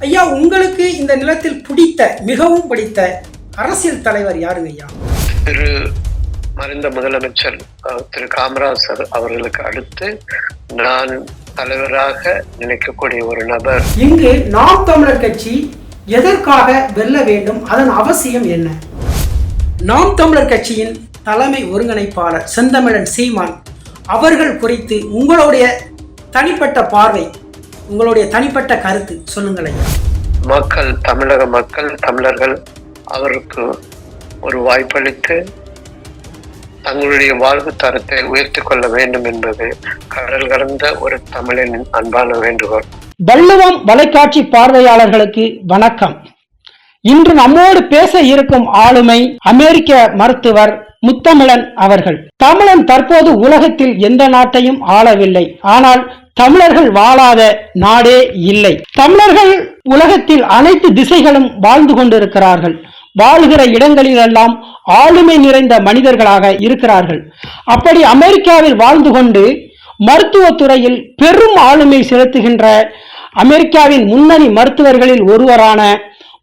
ஐயா உங்களுக்கு இந்த நிலத்தில் பிடித்த மிகவும் பிடித்த அரசியல் தலைவர் யாருங்க ஐயா? திரு மறைந்த முதலமைச்சர் திரு காமராஜர் அவர்களுக்கு அடுத்து நான் தலைவராக நினைக்கக்கூடிய ஒரு நபர். இங்கு நாம் தமிழர் கட்சி எதற்காக வெல்ல வேண்டும்? அதன் அவசியம் என்ன? நாம் தமிழர் கட்சியின் தலைமை ஒருங்கிணைப்பாளர் செந்தமிழன் சீமான் அவர்கள் குறித்து உங்களுடைய தனிப்பட்ட பார்வை உங்களுடைய தனிப்பட்ட கருத்து சொல்லுங்கள் ஐயா மக்கள் தமிழக மக்கள் தமிழர்கள் அவருக்கு ஒரு வாய்ப்பளித்து தங்களுடைய வாழ்வு தரத்தை உயர்த்தி கொள்ள வேண்டும் என்பது கடல் கடந்த ஒரு தமிழனின் அன்பான வேண்டுகோள். வள்ளுவம் வலைக்காட்சி பார்வையாளர்களுக்கு வணக்கம். இன்று நம்மோடு பேச இருக்கும் ஆளுமை அமெரிக்க மருத்துவர் முத்தமிழன் அவர்கள். தமிழன் தற்போது உலகத்தில் எந்த நாட்டையும் ஆளவில்லை. ஆனால் தமிழர்கள் வாழாத நாடே இல்லை. தமிழர்கள் உலகத்தில் அனைத்து திசைகளும் வாழ்ந்து கொண்டிருக்கிறார்கள். வாழ்கிற இடங்களிலெல்லாம் ஆளுமை நிறைந்த மனிதர்களாக இருக்கிறார்கள். அப்படி அமெரிக்காவில் வாழ்ந்து கொண்டு மருத்துவத்துறையில் பெரும் ஆளுமை செலுத்துகின்ற அமெரிக்காவின் முன்னணி மருத்துவர்களில் ஒருவரான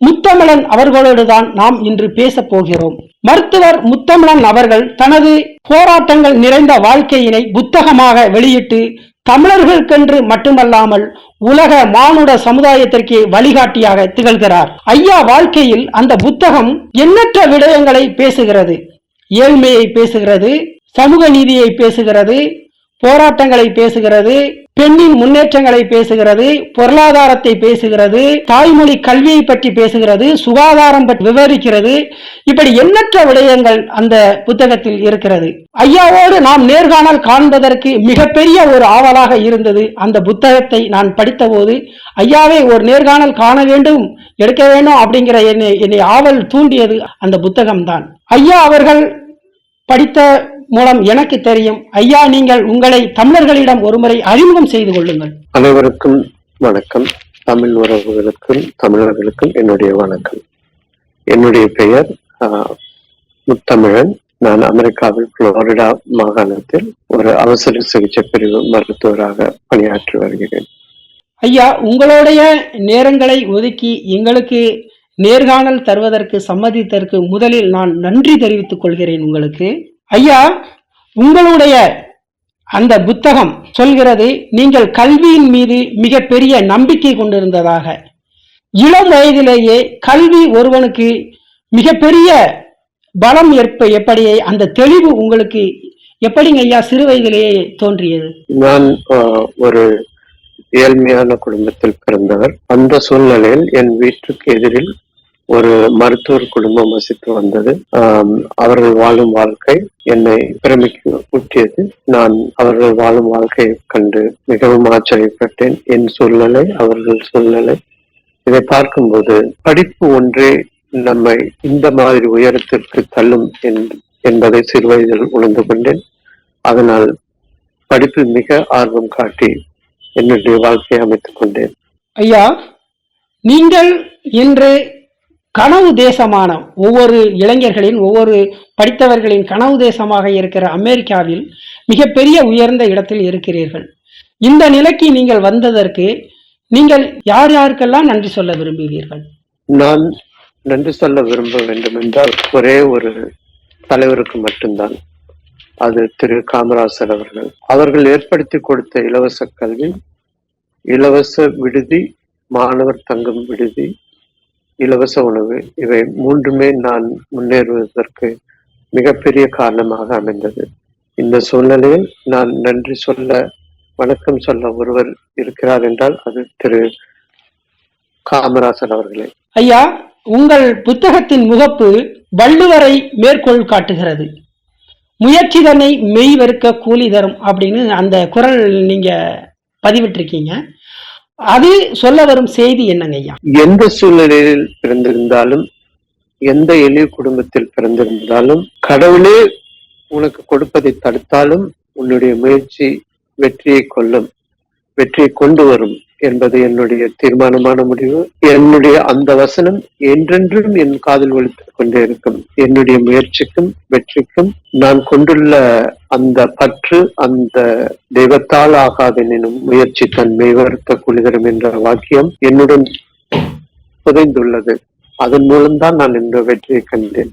முத்தமிழன் அவர்களோடு தான் நாம் இன்று பேசப் போகிறோம். மருத்துவர் முத்தமிழன் அவர்கள் தனது போராட்டங்கள் நிறைந்த வாழ்க்கையினை புத்தகமாக வெளியிட்டு தமிழர்களுக்கென்று மட்டுமல்லாமல் உலக மானுட சமுதாயத்திற்கு வழிகாட்டியாக திகழ்கிறார். ஐயா வாழ்க்கையில் அந்த புத்தகம் எண்ணற்ற விடயங்களை பேசுகிறது. ஏழ்மையை பேசுகிறது சமூக நீதியை பேசுகிறது போராட்டங்களை பேசுகிறது பெண்ணின் முன்னேற்றங்களை பேசுகிறது பொருளாதாரத்தை பேசுகிறது தாய்மொழி கல்வியை பற்றி பேசுகிறது சுகாதாரம் பற்றி விவரிக்கிறது. இப்படி எண்ணற்ற விடயங்கள் அந்த புத்தகத்தில் இருக்கிறது. ஐயாவோடு நாம் நேர்காணல் காண்பதற்கு மிகப்பெரிய ஒரு ஆவலாக இருந்தது அந்த புத்தகத்தை நான் படித்தபோது. ஐயாவை ஒரு நேர்காணல் காண வேண்டும் எடுக்க வேண்டும் அப்படிங்கிற என்னை என்னை ஆவல் தூண்டியது அந்த புத்தகம்தான். ஐயா அவர்கள் படித்த மூலம் எனக்கு தெரியும். ஐயா நீங்கள் உங்களை தமிழர்களிடம் ஒருமுறை அறிமுகம் செய்து கொள்ளுங்கள். அனைவருக்கும் வணக்கம். தமிழ் உறவுகளுக்கும் தமிழர்களுக்கும் என்னுடைய வணக்கம். என்னுடைய பெயர் முத்தமிழன். நான் அமெரிக்காவில் புளோரிடா மாகாணத்தில் ஒரு அவசர சிகிச்சை பிரிவு மருத்துவராக பணியாற்றி வருகிறேன். ஐயா உங்களுடைய நேரங்களை ஒதுக்கி எங்களுக்கு நேர்காணல் தருவதற்கு சம்மதித்ததற்கு முதலில் நான் நன்றி தெரிவித்துக் கொள்கிறேன் உங்களுக்கு. ஐயா உங்களுடைய அந்த புத்தகம் சொல்கிறது நீங்கள் கல்வியின் மீது மிகப்பெரிய நம்பிக்கை கொண்டிருந்ததாக. இளம் வயதிலேயே கல்வி ஒருவனுக்கு மிகப்பெரிய பலம் ஏற்ப எப்படியே அந்த தெளிவு உங்களுக்கு எப்படிங்க ஐயா சிறு வயதிலேயே தோன்றியது? நான் ஒரு ஏழ்மையான குடும்பத்தில் பிறந்தவர். அந்த சூழ்நிலையில் என் வீட்டுக்கு எதிரில் ஒரு மருத்துவர் குடும்பம் வசித்து வந்தது. அவர்கள் வாழும் வாழ்க்கை என்னை பிரமிக்க ஊட்டியது. நான் அவர்கள் வாழும் வாழ்க்கையை கண்டு மிகவும் ஆச்சரியப்பட்டேன். என் சூழ்நிலை அவர்கள் சூழ்நிலை. இதை பார்க்கும்போது படிப்பு ஒன்றே நம்மை இந்த மாதிரி உயரத்திற்கு தள்ளும் என்- என்பதை சிறுவயதில் உணர்ந்து கொண்டேன். அதனால் படிப்பில் மிக ஆர்வம் காட்டி என்னுடைய வாழ்க்கையை அமைத்துக் கொண்டேன். ஐயா நீங்கள் இன்று கனவு தேசமான ஒவ்வொரு இளைஞர்களின் ஒவ்வொரு படித்தவர்களின் கனவு தேசமாக இருக்கிற அமெரிக்காவில் மிகப்பெரிய உயர்ந்த இடத்தில் இருக்கிறீர்கள். இந்த நிலைக்கு நீங்கள் வந்ததற்கு நீங்கள் யார் யாருக்கெல்லாம் நன்றி சொல்ல விரும்புவீர்கள்? நான் நன்றி சொல்ல விரும்ப வேண்டும் என்றால் ஒரே ஒரு தலைவருக்கு மட்டும்தான். அது திரு காமராசர் அவர்கள். அவர்கள் ஏற்படுத்தி கொடுத்த இலவச கல்வி இலவச விடுதி மாணவர் தங்கும் விடுதி இலவச உணவு. இவை மூன்றுமே நான் முன்னேறுவதற்கு மிகப்பெரிய காரணமாக அமைந்தது. இந்த சூழ்நிலையில் நான் நன்றி சொல்ல வணக்கம் சொல்ல ஒருவர் இருக்கிறார் என்றால் அது திரு. காமராசர் அவர்களே. ஐயா உங்கள் புத்தகத்தின் முகப்பு வள்ளுவரை மேற்கோள் காட்டுகிறது. முயற்சி தன்னை கூலி தரும் அப்படின்னு அந்த குரல் நீங்க பதிவிட்டிருக்கீங்க. அது சொல்ல வரும் செய்தி என்னங்க ஐயா? எந்த சூழ்நிலையில் பிறந்திருந்தாலும் எந்த எளிய குடும்பத்தில் பிறந்திருந்தாலும் கடவுளே உனக்கு கொடுப்பதை தடுத்தாலும் உன்னுடைய முயற்சி வெற்றியை கொள்ளும் வெற்றியை கொண்டு வரும். என்பது என்னுடைய தீர்மானமான முடிவு. என்னுடைய அந்த வசனம் என்றென்றும் என் காதில் ஒழித்துக் கொண்டே இருக்கும். என்னுடைய முயற்சிக்கும் வெற்றிக்கும் நான் கொண்டுள்ள அந்த பற்று அந்த தெய்வத்தால் ஆகாதெனும் முயற்சி தன் வருத்த குளிதரும் என்ற வாக்கியம் என்னுடன் புதைந்துள்ளது. அதன் மூலம்தான் நான் இந்த வெற்றியை கண்டேன்.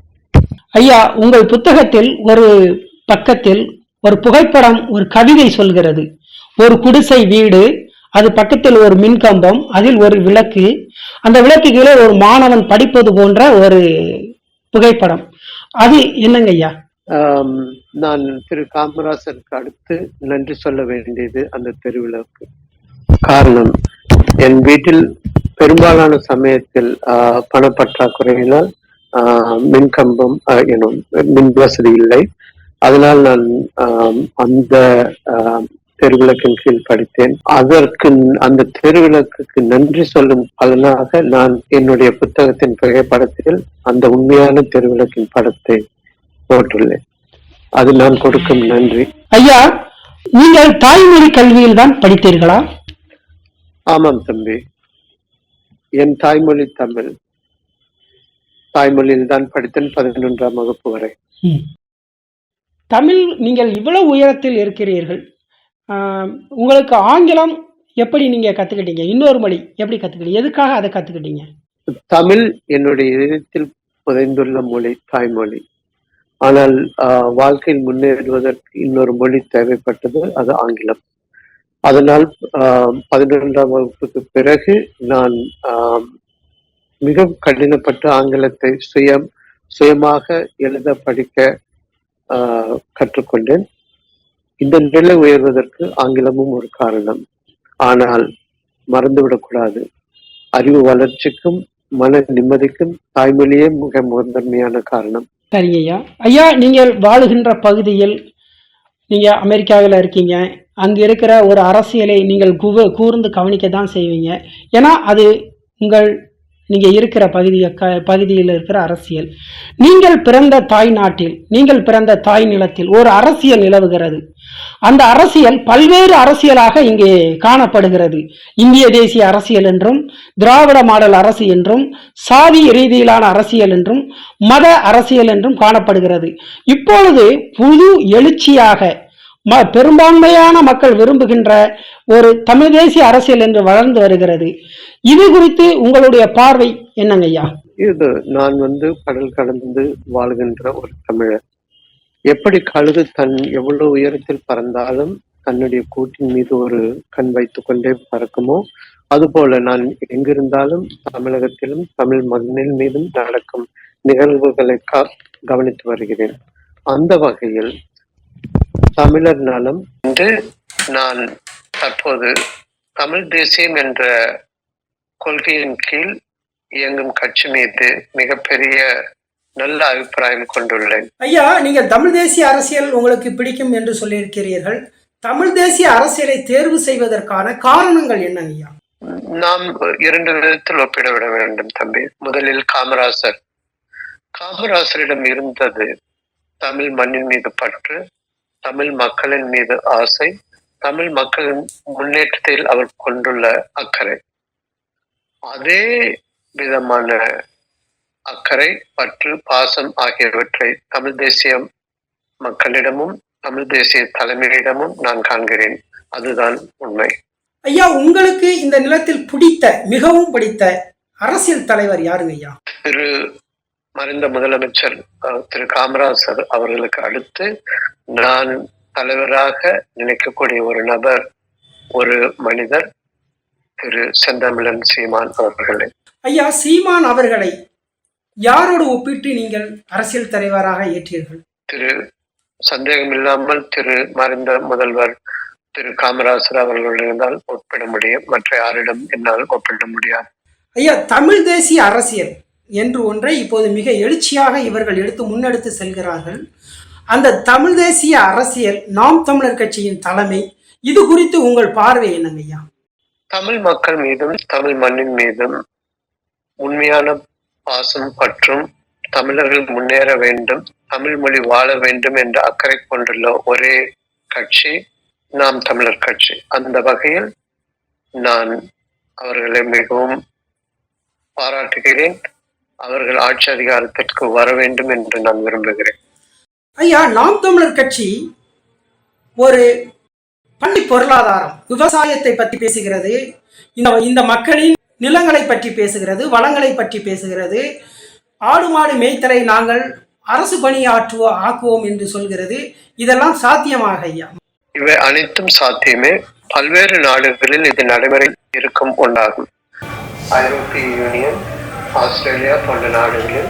ஐயா உங்கள் புத்தகத்தில் ஒரு பக்கத்தில் ஒரு புகைப்படம் ஒரு கவிதை சொல்கிறது. ஒரு குடிசை வீடு அது பக்கத்தில் ஒரு மின்கம்பம் அதில் ஒரு விளக்கு. அந்த விளக்கு கீழே ஒரு மாணவன் படிப்பது போன்ற ஒரு புகைப்படம். அது என்னங்க ஐயா? நான் திரு காமராசருக்கு அடுத்து நன்றி சொல்ல வேண்டியது அந்த தெருவிளக்கு. காரணம் என் வீட்டில் பெரும்பாலான சமயத்தில் பணப்பற்றாக்குறையினால் மின்கம்பம் எனும் மின் வசதி இல்லை. அதனால் நான் அந்த தெருவிளக்கின் கீழ் படித்தேன். அதற்கு அந்த தெருவிளக்குக்கு நன்றி சொல்லும் பலனாக நான் என்னுடைய புத்தகத்தின் புகைப்படத்தில் அந்த உண்மையான தெருவிளக்கின் படத்தை போட்டுள்ளேன். அது நான் கொடுக்கும் நன்றி. ஐயா நீங்கள் தாய்மொழி கல்வியில் தான் படித்தீர்களா? ஆமாம் தம்பி. என் தாய்மொழி தமிழ். தாய்மொழியில் தான் படித்தேன் பதினொன்றாம் வகுப்பு வரை. தமிழ் நீங்கள் இவ்வளவு உயரத்தில் இருக்கிறீர்கள். உங்களுக்கு ஆங்கிலம் எப்படி நீங்க கத்துக்கிட்டீங்க? இன்னொரு மொழி எப்படி கத்துக்கிட்டீங்க? எதுக்காக அதை கத்துக்கிட்டீங்க? தமிழ் என்னுடைய இதயத்தில் புதைந்துள்ள மொழி தாய்மொழி. ஆனால் வாழ்க்கையில் முன்னேறுவதற்கு இன்னொரு மொழி தேவைப்பட்டது அது ஆங்கிலம். அதனால் பதினொன்றாம் வகுப்புக்கு பிறகு நான் மிகவும் கடினப்பட்டு ஆங்கிலத்தை சுயம் சுயமாக எழுத படிக்க கற்றுக்கொண்டேன். இந்த நிலை உயர்வதற்கு ஆங்கிலமும் ஒரு காரணம். ஆனால் மறந்துவிடக்கூடாது அறிவு வளர்ச்சிக்கும் மன நிம்மதிக்கும் தாய்மொழியே மிக முதன்மையான காரணம். சரிங்க ஐயா ஐயா நீங்கள் வாழுகின்ற பகுதியில் நீங்க அமெரிக்காவில் இருக்கீங்க. அங்க இருக்கிற ஒரு அரசியலை நீங்கள் கூர்ந்து கவனிக்க தான் செய்வீங்க. ஏன்னா அது உங்கள் நீங்கள் இருக்கிற பகுதியை க பகுதியில் இருக்கிற அரசியல். நீங்கள் பிறந்த தாய் நாட்டில் நீங்கள் பிறந்த தாய் நிலத்தில் ஒரு அரசியல் நிலவுகிறது. அந்த அரசியல் பல்வேறு அரசியலாக இங்கே காணப்படுகிறது. இந்திய தேசிய அரசியல் என்றும் திராவிட மாடல் அரசு என்றும் சாதி ரீதியிலான அரசியல் என்றும் மத அரசியல் என்றும் காணப்படுகிறது. இப்பொழுது புது எழுச்சியாக பெரும்பான்மையான மக்கள் விரும்புகின்ற ஒரு தமிழ் தேசிய அரசியல் என்று வளர்ந்து வருகிறது. இது குறித்து உங்களுடைய பார்வை என்னங்க ஐயா? இது நான் வந்து கடல் கடந்து வாழ்கின்ற ஒரு தமிழர். எப்படி கழுகு தன் எவ்வளவு உயரத்தில் பறந்தாலும் தன்னுடைய கூட்டின் மீது ஒரு கண் வைத்துக் கொண்டே பறக்குமோ அதுபோல நான் எங்கிருந்தாலும் தமிழகத்திலும் தமிழ் மண்ணின் மீதும் நடக்கும் நிகழ்வுகளை கா- கவனித்து வருகிறேன். அந்த வகையில் தமிழர் நலம் என்று நான் தற்போது தமிழ் தேசியம் என்ற கொள்கையின் கீழ் இயங்கும் கட்சி மீது மிகப்பெரிய நல்ல அபிப்பிராயம் கொண்டுள்ளேன். ஐயா நீங்கள் தமிழ் தேசிய அரசியல் உங்களுக்கு பிடிக்கும் என்று சொல்லியிருக்கிறீர்கள். தமிழ் தேசிய அரசியலை தேர்வு செய்வதற்கான காரணங்கள் என்னங்க ஐயா? நாம் இரண்டு விதத்தில் ஒப்பிட விட வேண்டும் தம்பி. முதலில் காமராசர். காமராசரிடம் இருந்தது தமிழ் மண்ணின் மீது பற்று தமிழ் மக்களின் மீது ஆசை தமிழ் மக்களின் முன்னேற்றத்தில் அவர் கொண்டுள்ள அக்கறை. அதே விதமான அக்கறை பற்று பாசம் ஆகியவற்றை தமிழ் தேசிய மக்களிடமும் தமிழ் தேசிய தலைமையிடமும் நான் காண்கிறேன். அதுதான் உண்மை. ஐயா உங்களுக்கு இந்த நிலத்தில் பிடித்த மிகவும் பிடித்த அரசியல் தலைவர் யாருங்க ஐயா? திரு மறைந்த முதலமைச்சர் திரு காமராசர் அவர்களுக்கு அடுத்து நான் தலைவராக நினைக்கக்கூடிய ஒரு நபர் ஒரு மனிதர் திரு செந்தமிழன் சீமான் அவர்களே. ஐயா சீமான் அவர்களை யாரோடு ஒப்பிட்டு நீங்கள் அரசியல் தலைவராக ஏற்றீர்கள்? திரு சந்தேகமில்லாமல் திரு மறைந்த முதல்வர் திரு காமராசர் அவர்களுடன் இருந்தால் ஒப்பிட முடியும். மற்ற யாரிடம் என்னால் ஒப்பிட முடியாது. ஐயா தமிழ் தேசிய அரசியல் என்று ஒன்றை இப்போது மிக எழுச்சியாக இவர்கள் எடுத்து முன்னெடுத்து செல்கிறார்கள். அந்த தமிழ் தேசிய அரசியல் நாம் தமிழர் கட்சியின் தலைமை இது குறித்து உங்கள் பார்வை என்னங்கய்யா? தமிழ் மக்கள் மீதும் தமிழ் மண்ணின் மீதும் உண்மையான பாசம் பற்றும் தமிழர்கள் முன்னேற வேண்டும் தமிழ் மொழி வாழ வேண்டும் என்ற அக்கறை கொண்டுள்ள ஒரே கட்சி நாம் தமிழர் கட்சி. அந்த வகையில் நான் அவர்களை மிகவும் பாராட்டுகிறேன். அவர்கள் ஆட்சி அதிகாரத்திற்கு வர வேண்டும் என்று நான் விரும்புகிறேன். ஐயா நாம் தமிழர் கட்சி ஒரு பள்ளி பொருளாதாரம் விவசாயத்தை பற்றி பேசுகிறது இந்த இந்த மக்களின் நிலங்களை பற்றி பேசுகிறது வளங்களை பற்றி பேசுகிறது. ஆடு மாடு மேய்த்தலை நாங்கள் அரசு பணியாற்றுவோ ஆக்குவோம் என்று சொல்கிறது. இதெல்லாம் சாத்தியமாக ஐயா? இவை அனைத்தும் சாத்தியமே. பல்வேறு நாடுகளில் இது நடைமுறையில் இருக்கும் ஒன்றாகும். ஐரோப்பிய யூனியன் ஆஸ்திரேலியா போன்ற நாடுகளில்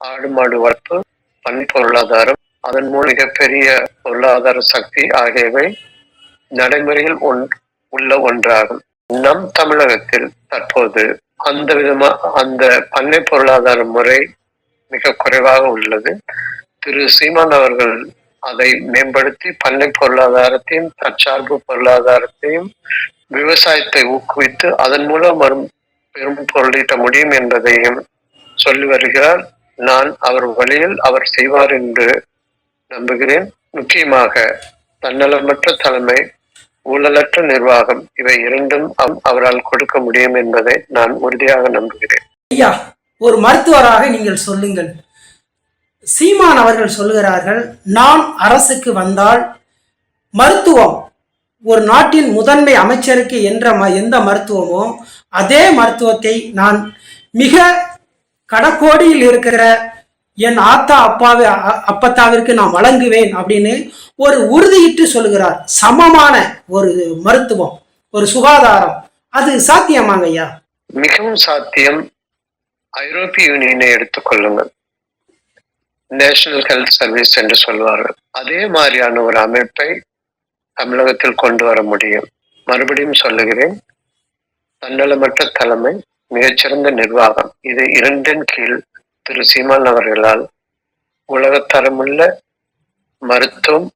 ஆடு மாடு வளர்ப்பு பண் பொருளாதாரம் அதன் மூலம் மிகப்பெரிய பொருளாதார சக்தி ஆகியவை நடைமுறையில் ஒன் உள்ள ஒன்றாகும். நம் தமிழகத்தில் தற்போது அந்த விதமா அந்த பண்ணை பொருளாதார முறை மிக குறைவாக உள்ளது. திரு சீமான் அவர்கள் அதை மேம்படுத்தி பண்ணை பொருளாதாரத்தையும் தற்சார்பு பொருளாதாரத்தையும் விவசாயத்தை ஊக்குவித்து அதன் மூலம் வரும் பெரும் பொருளீட்ட முடியும் என்பதையும் சொல்லி வருகிறார். நான் அவர் வழியில் அவர் செய்வார் என்று நம்புகிறேன். முக்கியமாக தன்னலமற்ற தலைமை ஊழலற்ற நிர்வாகம் இவை இரண்டும் அவரால் கொடுக்க முடியும் என்பதை நான் உறுதியாக நம்புகிறேன். ஐயா ஒரு மருத்துவராக நீங்கள் சொல்லுங்கள். சீமான் அவர்கள் சொல்லுகிறார்கள் நான் அரசுக்கு வந்தால் மருத்துவம் ஒரு நாட்டின் முதன்மை அமைச்சருக்கு என்ற ம எந்த மருத்துவமோ அதே மருத்துவத்தை நான் மிக கடக்கோடியில் இருக்கிற என் ஆத்தா அப்பாவை அ- அப்பத்தாவிற்கு நான் வழங்குவேன் அப்படின்னு ஒரு உறுதியிட்டு சொல்லுகிறார். சமமான ஒரு மருத்துவம் ஒரு சுகாதாரம். அது சாத்தியமாங்க ஐயா? மிகவும் சாத்தியம். ஐரோப்பிய யூனியனை எடுத்துக்கொள்ளுங்கள் நேஷனல் ஹெல்த் சர்வீஸ் என்று சொல்வார்கள். அதே மாதிரியான ஒரு அமைப்பை தமிழகத்தில் கொண்டு வர முடியும். மறுபடியும் சொல்லுகிறேன். தன்னலமற்ற தலைமை மிகச்சிறந்த நிர்வாகம். இது இரண்டின் கீழ் திரு சீமான் அவர்களால் உலகத்தரமுள்ள மருத்துவம்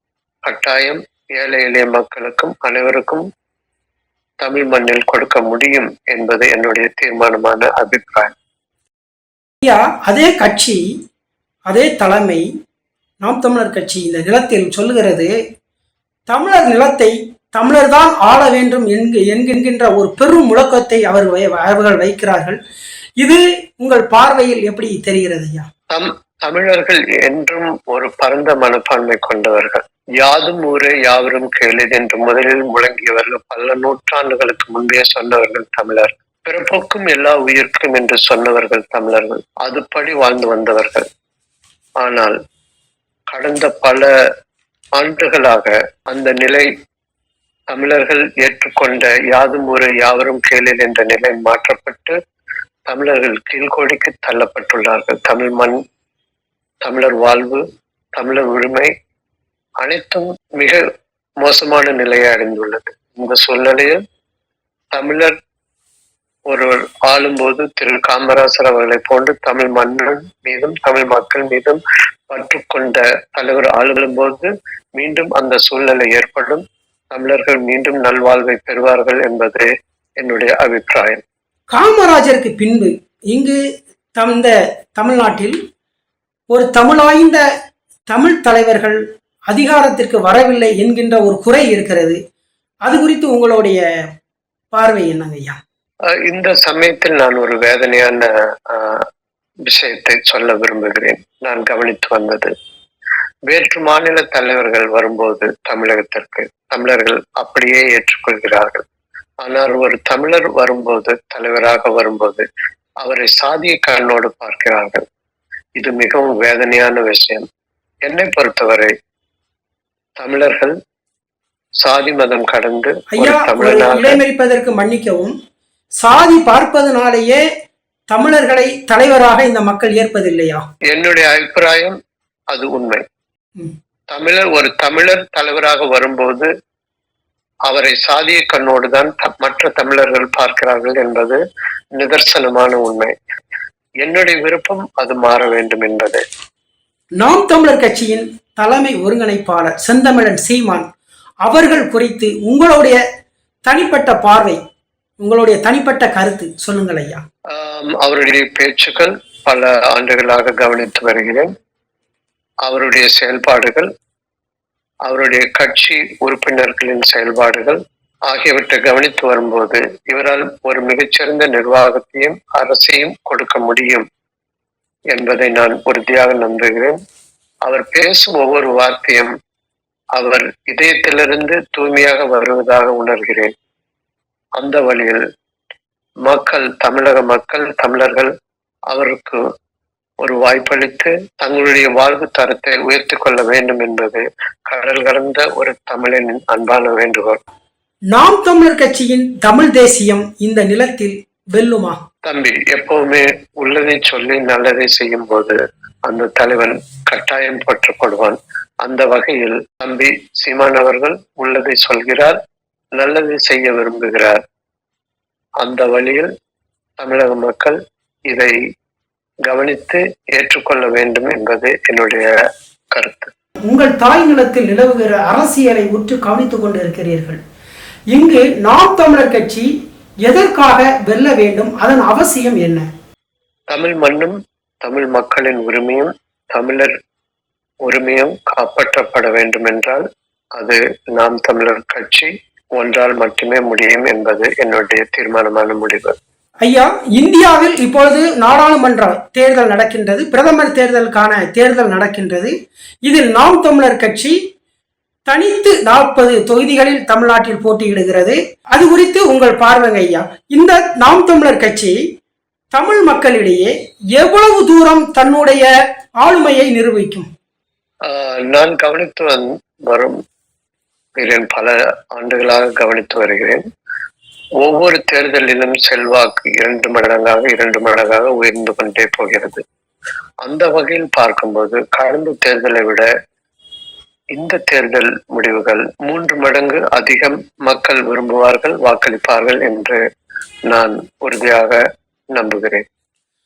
கட்டாயம் ஏழை எளிய மக்களுக்கும் அனைவருக்கும் தமிழ் மண்ணில் கொடுக்க முடியும் என்பது என்னுடைய தீர்மானமான அபிப்பிராயம். ஐயா அதே கட்சி அதே தலைமை நாம் தமிழர் கட்சி இந்த நிலத்தில் சொல்லுகிறது தமிழர் நிலத்தை தமிழர் தான் ஆள வேண்டும் என்கின்ற ஒரு பெரும் முழக்கத்தை அவர் அவர்கள் வைக்கிறார்கள். இது உங்கள் பார்வையில் எப்படி தெரிகிறது ஐயா? தம் தமிழர்கள் என்றும் ஒரு பரந்த மனப்பான்மை கொண்டவர்கள். யாதும் ஊரே யாவரும் கேளிர் என்று முதலில் முழங்கியவர்கள் பல நூற்றாண்டுகளுக்கு முன்பே சொன்னவர்கள் தமிழர். பிறப்புக்கும் எல்லா உயிர்க்கும் என்று சொன்னவர்கள் தமிழர்கள். அதுபடி வாழ்ந்து வந்தவர்கள். ஆனால் கடந்த பல ஆண்டுகளாக அந்த நிலை தமிழர்கள் ஏற்றுக்கொண்ட யாதும் ஒரு யாவரும் கேளில் என்ற நிலை மாற்றப்பட்டு தமிழர்கள் கீழ்கோடிக்கு தள்ளப்பட்டுள்ளார்கள். தமிழ் மண் தமிழர் வாழ்வு தமிழர் உரிமை அனைத்தும் மிக மோசமான நிலையை அடைந்துள்ளது. இந்த சூழ்நிலையில் தமிழர் ஒருவர் ஆளும்போது திரு. காமராசர் அவர்களை போன்று தமிழ் மன்னன் மீதும் தமிழ் மக்கள் மீதும் பற்று கொண்ட தலைவர் ஆளும் போது மீண்டும் அந்த சூழ்நிலை ஏற்படும். தமிழர்கள் மீண்டும் நல்வாழ்வை பெறுவார்கள் என்பது என்னுடைய அபிப்பிராயம். காமராஜருக்கு பின்பு இங்கு தம் இந்த தமிழ்நாட்டில் ஒரு தமிழாய்ந்த தமிழ் தலைவர்கள் அதிகாரத்திற்கு வரவில்லை என்கின்ற ஒரு குறை இருக்கிறது. அது குறித்து உங்களுடைய பார்வை என்னங்க ஐயா? இந்த சமயத்தில் நான் ஒரு வேதனையான விஷயத்தை சொல்ல விரும்புகிறேன். நான் கவனித்து வந்தது. வேற்று மாநில தலைவர்கள் வரும்போது தமிழகத்திற்கு தமிழர்கள் அப்படியே ஏற்றுக்கொள்கிறார்கள். ஆனால் ஒரு தமிழர் வரும்போது தலைவராக வரும்போது அவரை சாதிய கண்ணோடு பார்க்கிறார்கள். இது மிகவும் வேதனையான விஷயம். என்னை பொறுத்தவரை தமிழர்கள் சாதி மதம் கடந்து இடைமறிப்பதற்கு மன்னிக்கவும். சாதி பார்ப்பதனாலேயே தமிழர்களை தலைவராக இந்த மக்கள் ஏற்பதில்லையா? என்னுடைய அபிப்பிராயம் அது உண்மை. தமிழர் ஒரு தமிழர் தலைவராக வரும்போது அவரை சாதிய கண்ணோடு தான் மற்ற தமிழர்கள் பார்க்கிறார்கள் என்பது நிதர்சனமான உண்மை. என்னுடைய விருப்பம் அது மாற வேண்டும் என்பது. நாம் தமிழர் கட்சியின் தலைமை ஒருங்கிணைப்பாளர் செந்தமிழன் சீமான் அவர்கள் குறித்து உங்களுடைய தனிப்பட்ட பார்வை உங்களுடைய தனிப்பட்ட கருத்து சொல்லுங்கள் ஐயா. அவருடைய பேச்சுக்கள் பல ஆண்டுகளாக கவனித்து வருகிறேன். அவருடைய செயல்பாடுகள் அவருடைய கட்சி உறுப்பினர்களின் செயல்பாடுகள் ஆகியவற்றை கவனித்து வரும்போது இவரால் ஒரு மிகச்சிறந்த நிர்வாகத்தையும் அரசையும் கொடுக்க முடியும் என்பதை நான் உறுதியாக நம்புகிறேன். அவர் பேசும் ஒவ்வொரு வார்த்தையும் அவர் இதயத்திலிருந்து தூய்மையாக வருவதாக உணர்கிறேன். அந்த வழியில் மக்கள் தமிழக மக்கள் தமிழர்கள் அவருக்கு ஒரு வாய்ப்பளித்து தங்களுடைய வாழ்வு தரத்தை உயர்த்திக் கொள்ள வேண்டும் என்பது கடல் கடந்த ஒரு தமிழனின் அன்பான வேண்டுகோள். நாம் தமிழர் கட்சியின் தமிழ் தேசியம் இந்த நிலத்தில் வெல்லுமா? தம்பி எப்பவுமே உள்ளதை சொல்லி நல்லதை செய்யும் போது அந்த தலைவன் கட்டாயம் போற்றப்படுவான். அந்த வகையில் தம்பி சீமான் அவர்கள் உள்ளதை சொல்கிறார் நல்லதை செய்ய விரும்புகிறார். அந்த வழியில் தமிழக மக்கள் இதை கவனித்து ஏற்றுக்கொள்ள வேண்டும் என்பது என்னுடைய கருத்து. உங்கள் தாய் நிலத்தில் நிலவுகிற அரசியலை உற்று கவனித்துக் கொண்டிருக்கிறீர்கள். இங்கு நாம் தமிழர் கட்சி எதற்காக வெல்ல வேண்டும்? அதன் அவசியம் என்ன? தமிழ் மண்ணும் தமிழ் மக்களின் உரிமையும் தமிழர் உரிமையும் காப்பாற்றப்பட வேண்டும் என்றால் அது நாம் தமிழர் கட்சி ஒன்றால் மட்டுமே முடியும் என்பது என்னுடைய தீர்மானமான முடிவு. ஐயா இந்தியாவில் இப்பொழுது நாடாளுமன்ற தேர்தல் நடக்கின்றது பிரதமர் தேர்தலுக்கான தேர்தல் நடக்கின்றது. இதில் நாம் தமிழர் கட்சி தனித்து நாற்பது தொகுதிகளில் தமிழ்நாட்டில் போட்டியிடுகிறது. அது குறித்து உங்கள் பார்வைங்க ஐயா. இந்த நாம் தமிழர் கட்சி தமிழ் மக்களிடையே எவ்வளவு தூரம் தன்னுடைய ஆளுமையை நிரூபிக்கும் நான் கவனித்து வரும் பல ஆண்டுகளாக கவனித்து வருகிறேன். ஒவ்வொரு தேர்தலிலும் செல்வாக்கு இரண்டு மடங்காக இரண்டு மடங்காக உயர்ந்து கொண்டே போகிறது. அந்த வகையில் பார்க்கும்போது கடந்த தேர்தலை விட இந்த தேர்தல் முடிவுகள் மூன்று மடங்கு அதிகம் மக்கள் விரும்புவார்கள் வாக்களிப்பார்கள் என்று நான் உறுதியாக நம்புகிறேன்.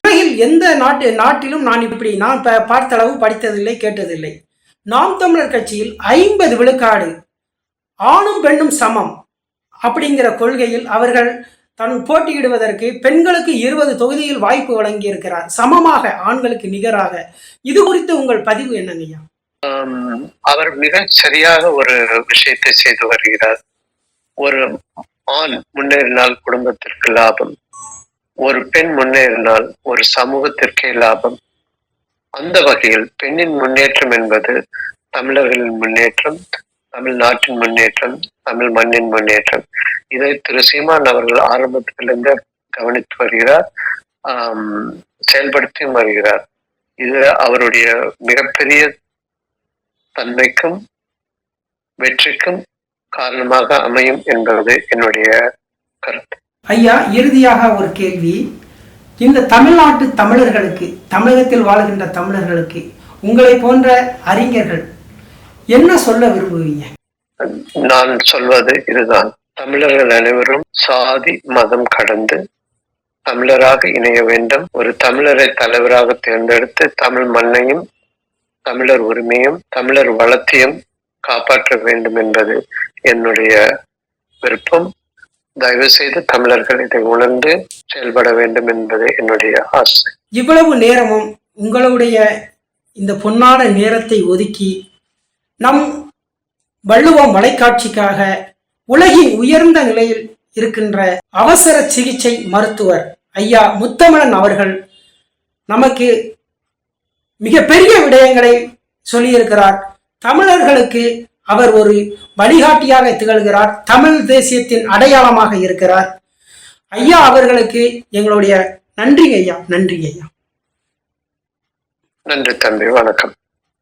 உலகில் எந்த நாட்டு நாட்டிலும் நான் இப்படி நான் பார்த்த அளவு படித்ததில்லை கேட்டதில்லை. நாம் தமிழர் கட்சியில் ஐம்பது விழுக்காடு ஆணும் பெண்ணும் சமம். அப்படிங்கிற கொள்கையில் அவர்கள் தன் போட்டியிடுவதற்கு பெண்களுக்கு இருபது தொகுதியில் வாய்ப்பு வழங்கியிருக்கிறார். சமமாக ஆண்களுக்கு நிகராக. இது குறித்து உங்கள் பதிவு என்னங்கய்யா அவர் மிக சரியாக ஒரு விஷயத்தை செய்து வருகிறார். ஒரு ஆண் முன்னேறினால் குடும்பத்திற்கு லாபம். ஒரு பெண் முன்னேறினால் ஒரு சமூகத்திற்கே லாபம். அந்த வகையில் பெண்ணின் முன்னேற்றம் என்பது தமிழர்களின் முன்னேற்றம் தமிழ்நாட்டின் முன்னேற்றம் தமிழ் மண்ணின் முன்னேற்றம். இதை திரு சீமான் அவர்கள் ஆரம்பத்திலிருந்து கவனித்து வருகிறார் ஆம், செயல்படுத்தியும் வருகிறார். இது அவருடைய மிகப்பெரிய தன்மைக்கும் வெற்றிக்கும் காரணமாக அமையும் என்பது என்னுடைய கருத்து. ஐயா இறுதியாக ஒரு கேள்வி. இந்த தமிழ்நாட்டு தமிழர்களுக்கு தமிழகத்தில் வாழ்கின்ற தமிழர்களுக்கு உங்களை போன்ற அறிஞர்கள் என்ன சொல்ல விரும்புவீங்க? நான் சொல்வது இதுதான். தமிழர்கள் அனைவரும் சாதி மதம் கடந்து தமிழராக இணைய வேண்டும். ஒரு தமிழரை தலைவராக தேர்ந்தெடுத்து தமிழ் மண்ணையும் தமிழர் உரிமையும் தமிழர் வளத்தையும் காப்பாற்ற வேண்டும் என்பது என்னுடைய விருப்பம். தயவு செய்து தமிழர்கள் இதை உணர்ந்து செயல்பட வேண்டும் என்பது என்னுடைய ஆசை. இவ்வளவு நேரமும் உங்களுடைய இந்த பொன்னான நேரத்தை ஒதுக்கி நம் வள்ளுவம் வலைக்காட்சிக்காக உலகின் உயர்ந்த நிலையில் இருக்கின்ற அவசர சிகிச்சை மருத்துவர் ஐயா முத்தமிழன் அவர்கள் நமக்கு மிகப்பெரிய விடயங்களை சொல்லியிருக்கிறார். தமிழர்களுக்கு அவர் ஒரு வழிகாட்டியாக திகழ்கிறார். தமிழ் தேசியத்தின் அடையாளமாக இருக்கிறார். ஐயா அவர்களுக்கு எங்களுடைய நன்றி ஐயா நன்றி ஐயா. நன்றி தம்பி வணக்கம்.